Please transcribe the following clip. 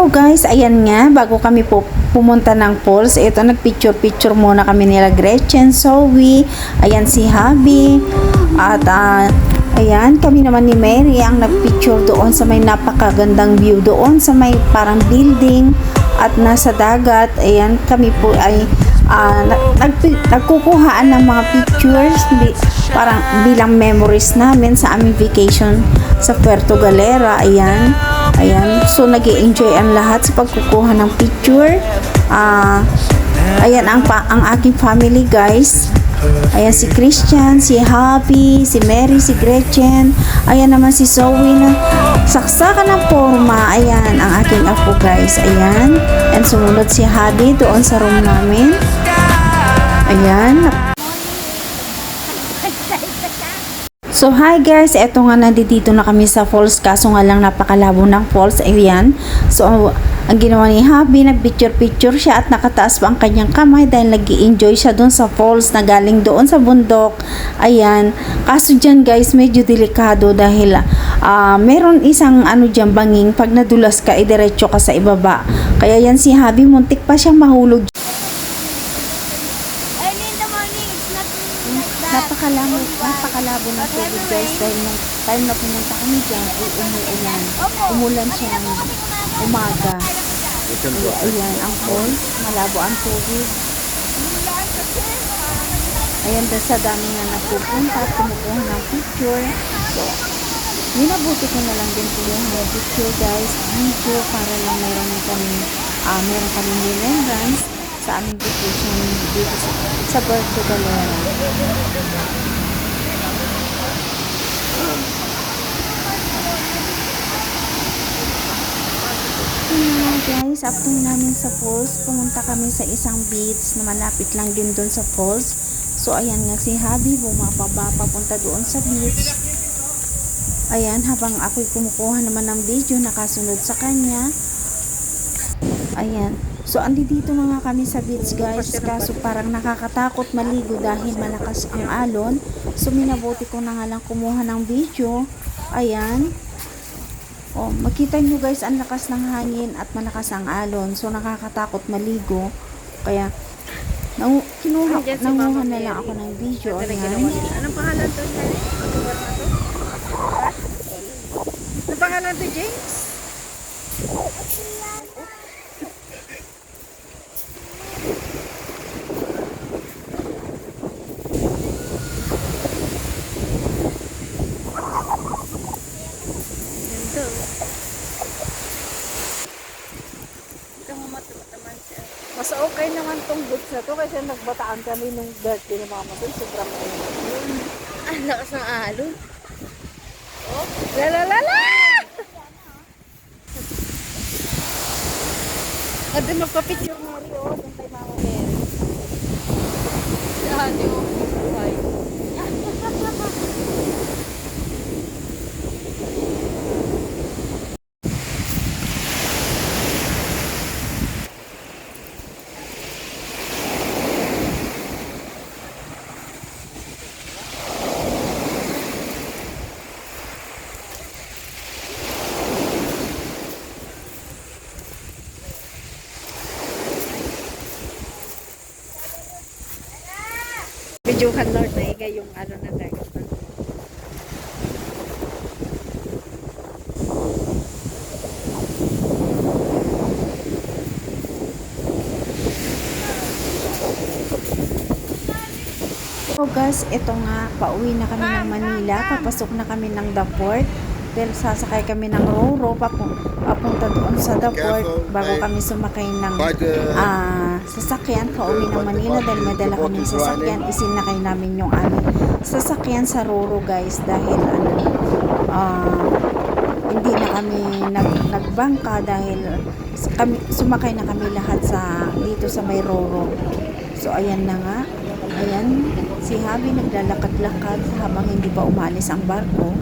So guys, ayan nga, bago kami po pumunta ng falls, ito nagpicture-picture muna kami nila Gretchen, Zoe, ayan si Habi, at ah, ayan, kami naman ni Mary ang nagpicture doon sa may napakagandang view doon sa may parang building at nasa dagat, ayan, kami po ay ah, nag, nag- nagkukuhaan ng mga pictures bi- parang bilang memories namin sa aming vacation sa Puerto Galera, ayan. Ayan, so nag enjoy ang lahat sa pagkukuha ng picture. Ah, ayan ang, pa, ang aking family guys. Ayan si Christian, si Happy, si Mary, si Gretchen. Ayan naman si Zoe na saksakan ng forma. Ayan ang aking apo guys. Ayan. And sumunod si Happy doon sa room namin. Ayan. So hi guys, eto nga nandito na kami sa falls kaso nga lang napakalabo ng falls, ayan. So ang ginawa ni Habi, nag-picture-picture siya at nakataas pa ang kanyang kamay dahil nag enjoy siya doon sa falls na galing doon sa bundok. Ayan. Kaso dyan guys, medyo delikado dahil ah meron isang ano dyan banging pag nadulas ka, idiretso ka sa ibaba. Kaya yan si Habi, muntik pa siyang mahulog that. Napakalabo, ng tubig guys dahil nung time na pumunta kami dyan ay umuulan. Umulan siya ng umaga. Kaya ayan, ang falls, malabo ang tubig. Ayan, dahil sa dami nga napupunta at kumukuha ng picture. So, minabuti ko na lang din kumuha ng picture guys, video para lang meron kami, ah meron kami remembrance sa aming vacation dito sa, sa Puerto Galera. Guys, after namin sa falls, pumunta kami sa isang beach na malapit lang din doon sa falls. So ayan nga si Habi, bumababa papunta doon sa beach. Ayan, habang ako'y kumukuha naman ng video, nakasunod sa kanya. Ayan. So, andito mga kami sa beach guys. Kaso parang nakakatakot maligo dahil malakas ang alon. So, minabuti ko na nga lang kumuha ng video. Ayan. Oh, makita nyo guys, ang lakas ng hangin at malakas ang alon. So, nakakatakot maligo. Kaya, nang, kinuha, si nanguha na lang ako ng video. Ano Ayan. Anong pangalan to? Shari? Anong pangalan to, James? Naman tong boots na to kasi nagbataan kami nung birthday ni mama dun. Sobrang mainit. Ang lakas ng alon. Oh, la la la la! At doon magpa-picture Mari, oh, doon kay Mama Mary. Saan yung Videohan Lord na iga yung ano na dagat. So guys, ito nga, pauwi na kami ng Manila. Papasok na kami ng the port. Then sasakay kami ng Roro papu- papunta doon sa the port bago kami sumakay ng ah, sasakyan pauwi ng Manila dahil may dala kaming sasakyan. Isinakay namin yung aming sasakyan sa Roro guys dahil ano, ah, hindi na kami nag, nagbangka dahil kami, sumakay na kami lahat sa dito sa may Roro. So ayan na nga. Ayan, si Habi naglalakad-lakad habang hindi pa umalis ang barko.